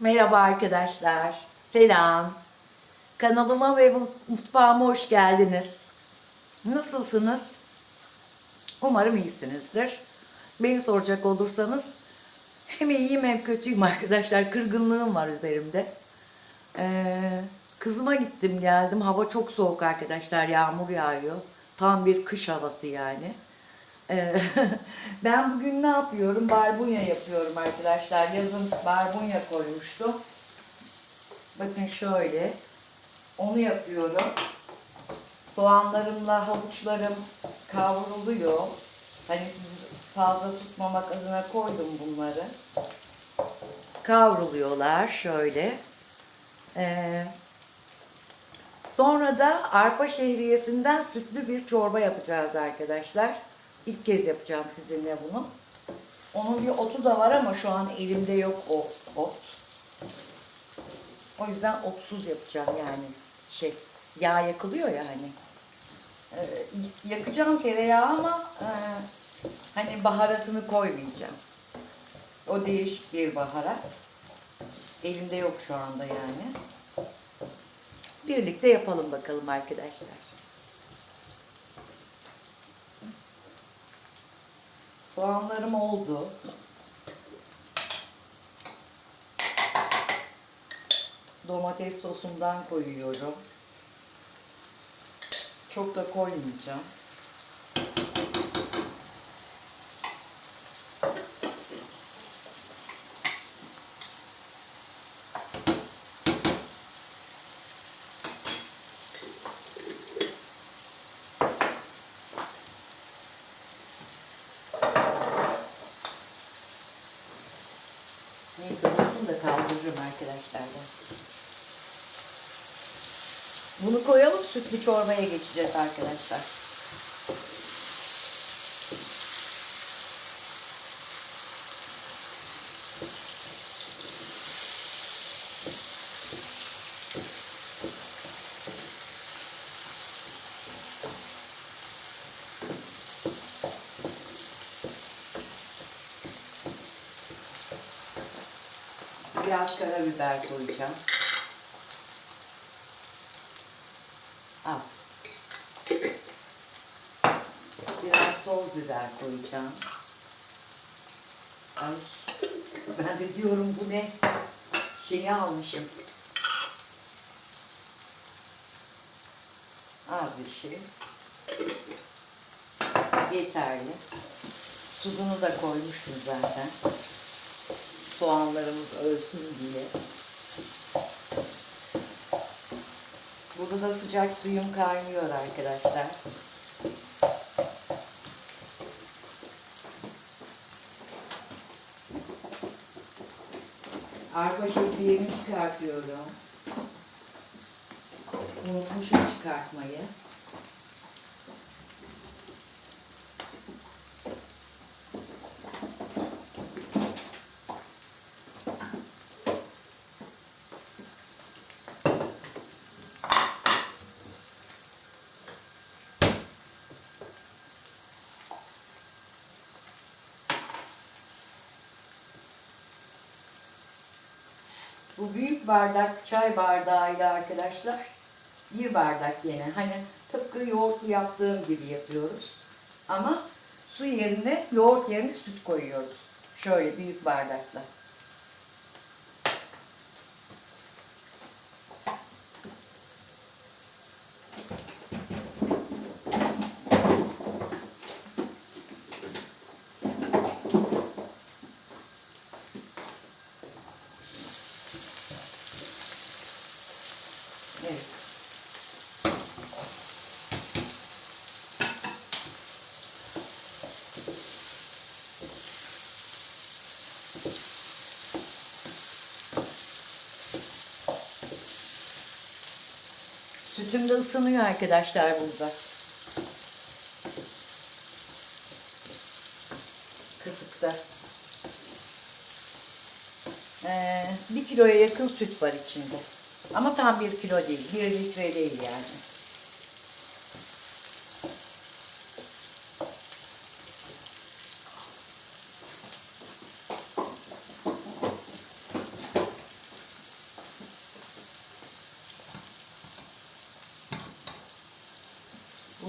Merhaba arkadaşlar. Selam. Kanalıma ve mutfağıma hoş geldiniz. Nasılsınız? Umarım iyisinizdir. Beni soracak olursanız hem iyiyim hem kötüyüm arkadaşlar. Kırgınlığım var üzerimde. Ee, kızıma gittim geldim. Hava çok soğuk arkadaşlar. Yağmur yağıyor. Tam bir kış havası yani. Ee, ben bugün ne yapıyorum? Barbunya yapıyorum arkadaşlar. Yazın barbunya koymuştum. Bakın şöyle. Onu yapıyorum. Soğanlarımla havuçlarım kavruluyor. Hani fazla tutmamak adına koydum bunları. Kavruluyorlar şöyle. Ee, sonra da arpa şehriyesinden sütlü bir çorba yapacağız arkadaşlar. İlk kez yapacağım sizinle bunu. Onun bir otu da var ama şu an elimde yok o ot. O yüzden otsuz yapacağım yani şey yağ yakılıyor ya hani. Ee, yakacağım tereyağı ama e, hani baharatını koymayacağım. O değişik bir baharat. Elimde yok şu anda yani. Birlikte yapalım bakalım arkadaşlar. Soğanlarım oldu. Domates sosumdan koyuyorum. Çok da koymayacağım. Kaldırırım arkadaşlar ben. Bunu koyalım sütlü çorbaya geçeceğiz arkadaşlar. Biraz karabiber koyacağım. Az. Biraz toz biber koyacağım. Ay, ben de diyorum bu ne? Şeyi almışım. Az bir şey. Yeterli. Tuzunu da koymuştum zaten. Soğanlarımız ölsün diye. Burada da sıcak suyum kaynıyor arkadaşlar. Arpa şehriyemi çıkartıyorum. Unutmuşum çıkartmayı. Bu büyük bardak çay bardağıyla arkadaşlar bir bardak yine hani tıpkı yoğurt yaptığım gibi yapıyoruz. Ama su yerine yoğurt yerine süt koyuyoruz. Şöyle büyük bardakla. Sütüm de ısınıyor arkadaşlar burada. Kısıkta. Ee, bir kiloya yakın süt var içinde. Ama tam bir kilo değil. Bir litre değil yani.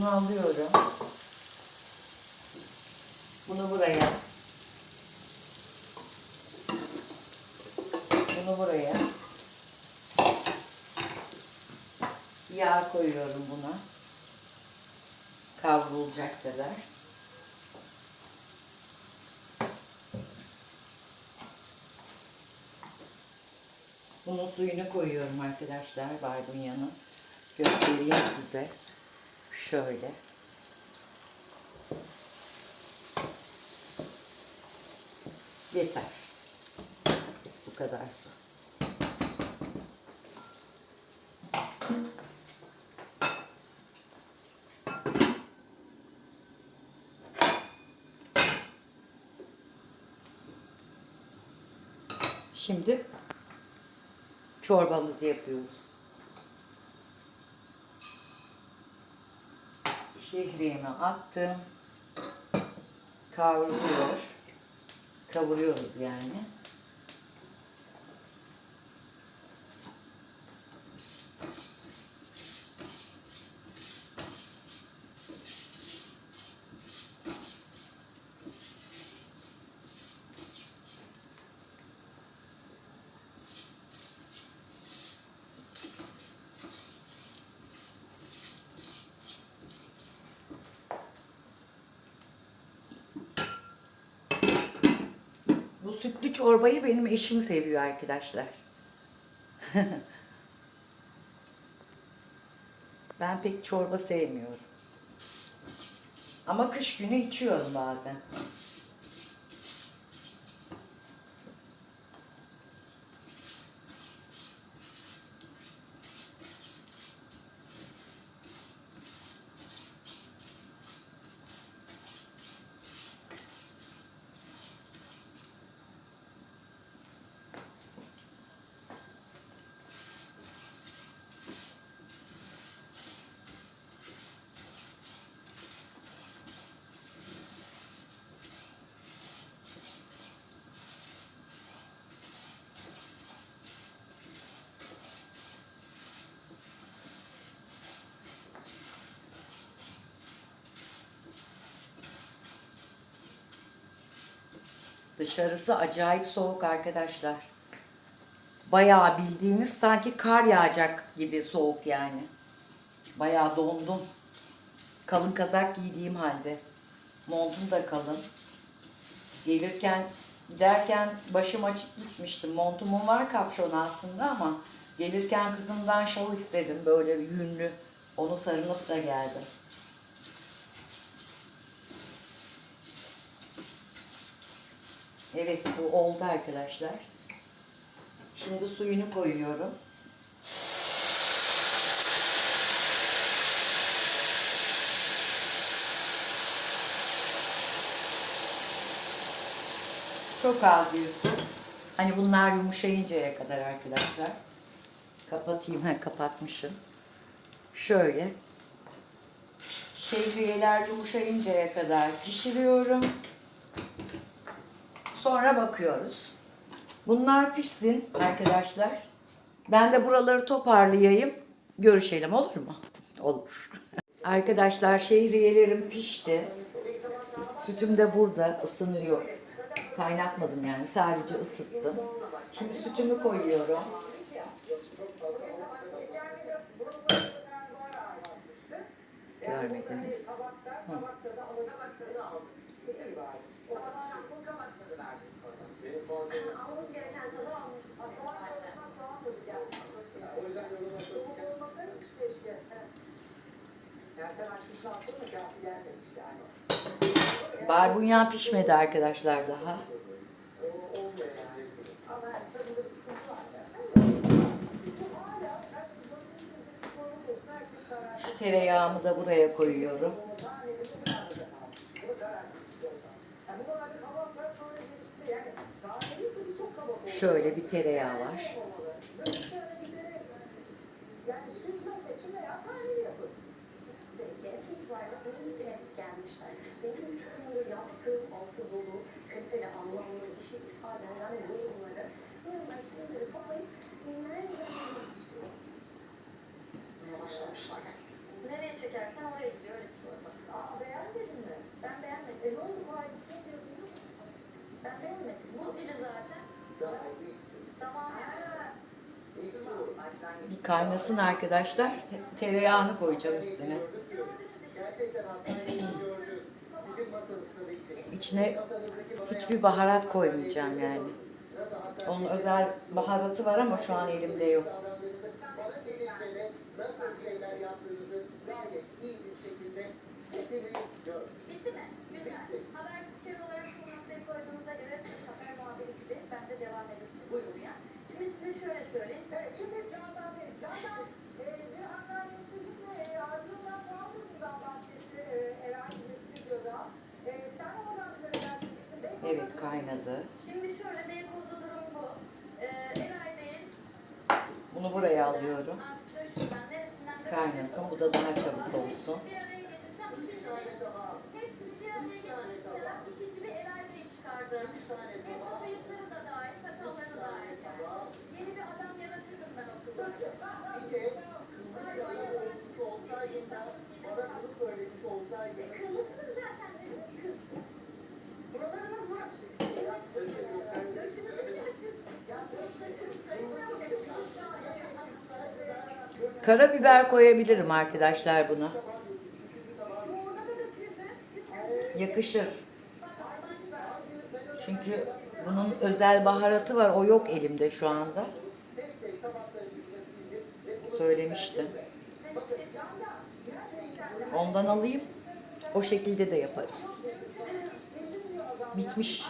Bunu alıyorum. Bunu buraya. Bunu buraya. Yağ koyuyorum buna. Kavrulacak kadar. Bunun suyunu koyuyorum arkadaşlar barbunyanın. Göstereyim size. Şöyle. Yeter. Bu kadar su. Şimdi çorbamızı yapıyoruz. Şehriyemi attım. Kavruluyor. Kavuruyoruz yani. Bu sütlü çorbayı benim eşim seviyor arkadaşlar. ben pek çorba sevmiyorum. Ama kış günü içiyorum bazen. Dışarısı acayip soğuk arkadaşlar. Bayağı bildiğiniz sanki kar yağacak gibi soğuk yani. Bayağı dondum. Kalın kazak giydiğim halde. Montum da kalın. Gelirken giderken başım açık gitmiştim. Montumun var kapşonu aslında ama gelirken kızımdan şal istedim böyle yünlü. Onu sarınıp da geldim. Evet bu oldu arkadaşlar. Şimdi suyunu koyuyorum. Çok az bir su. Hani bunlar yumuşayıncaya kadar arkadaşlar. Kapatayım. Ha, kapatmışım. Şöyle. Şehriyeler yumuşayıncaya kadar pişiriyorum. Sonra bakıyoruz. Bunlar pişsin arkadaşlar. Ben de buraları toparlayayım. Görüşelim olur mu? Olur. Arkadaşlar şehriyelerim pişti. Sütüm de burada ısınıyor. Kaynatmadım yani sadece ısıttım. Şimdi sütümü koyuyorum. Görmediniz. Hı. Barbunya pişmedi arkadaşlar daha. Şu tereyağımı da buraya koyuyorum. Şöyle bir tereyağı var. Yani süzme seçim veya tahlil yapın düzeyde itibariyle bile gelmişler. Benim üç gündür yaptığım altı dolu, kaliteli anlamlı işi ifadeler ve yorumları, yorumları, yorumları toplayıp binlerce yorumları başlamışlar. Nereye çekersen oraya gidiyor öyle bir şey soru. Aa beğenmedin mi? Ben beğenmedim. E ne oldu bu halde şey diyorsunuz? Ben beğenmedim. Bu bile zaten. Tamam. Bir kaynasın arkadaşlar. Tereyağını koyacağım üstüne. İçine hiçbir baharat koymayacağım yani. Onun özel baharatı var ama şu an elimde yok. bana dedikleri nasıl şeyler yaptığınızı gayet iyi bir şekilde hepimiz gördük. Bitti mi? Güzel. Haber spiker olarak bu noktayı koyduğunuzda göre haber muhabiri gibi ben de devam edeyim buyurun ya. Şimdi size şöyle söyleyeyim. Evet, şimdi Candan'dayız. Candan, e, bir anneannesizlikle e, ardından Trabzon'dan bahsetti e, Eray bir stüdyoda. E, sen oradan bize neler diyeceksin? Beykoz'da Evet durum- kaynadı. Şimdi şöyle Beykoz'da durum bu. Ee, Eray Bey'in Bunu buraya alıyorum. artık döşünden neresinden de Kaynasın. Bu da daha çabuk olsun. bir araya getirsem üç tane daha. Hepsini bir araya getirseler ikinci bir Eray Bey çıkardı. Hem o bıyıkları da dahil, sakalları da dahil. Yeni bir adam yaratırdım ben okulda. Bir de kızlı bir adam oyuncusu olsaydın da bana bunu söylemiş olsaydın. Kırmızısınız zaten, dediniz kızsınız. Buralarınız var. Döşünüz bilirsiniz. Ya döşünüz Karabiber koyabilirim arkadaşlar buna. Yakışır. Çünkü bunun özel baharatı var. O yok elimde şu anda. Söylemiştim. Ondan alayım. O şekilde de yaparız. Bitmiş.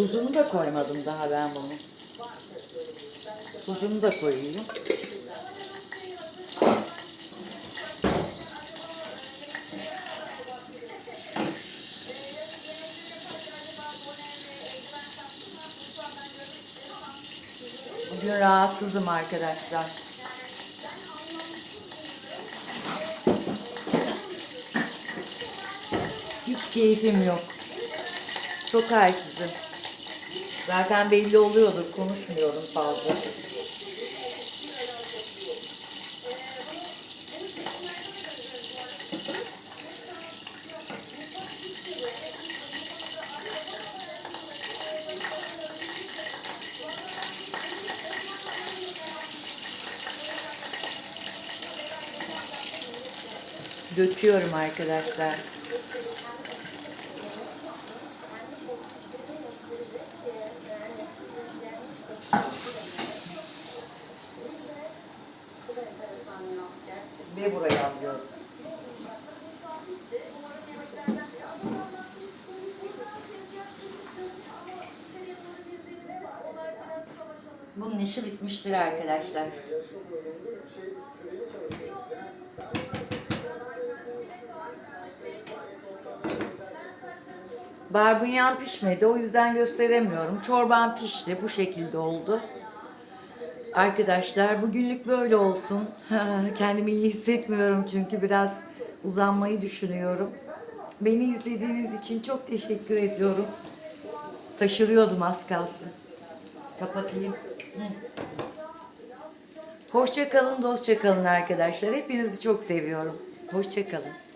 Tuzunu da koymadım daha ben bunu. Tuzunu da koyayım. Bugün rahatsızım arkadaşlar. Hiç keyfim yok. Çok halsizim. Zaten belli oluyordur. Konuşmuyorum fazla. Döküyorum arkadaşlar. Ve buraya alıyorum. Bunun işi bitmiştir arkadaşlar. Barbunyam pişmedi o yüzden gösteremiyorum. Çorban pişti bu şekilde oldu. Arkadaşlar bugünlük böyle olsun. Kendimi iyi hissetmiyorum çünkü biraz uzanmayı düşünüyorum. Beni izlediğiniz için çok teşekkür ediyorum. Taşırıyordum az kalsın. Kapatayım. Hoşça kalın, dostça kalın arkadaşlar. Hepinizi çok seviyorum. Hoşça kalın.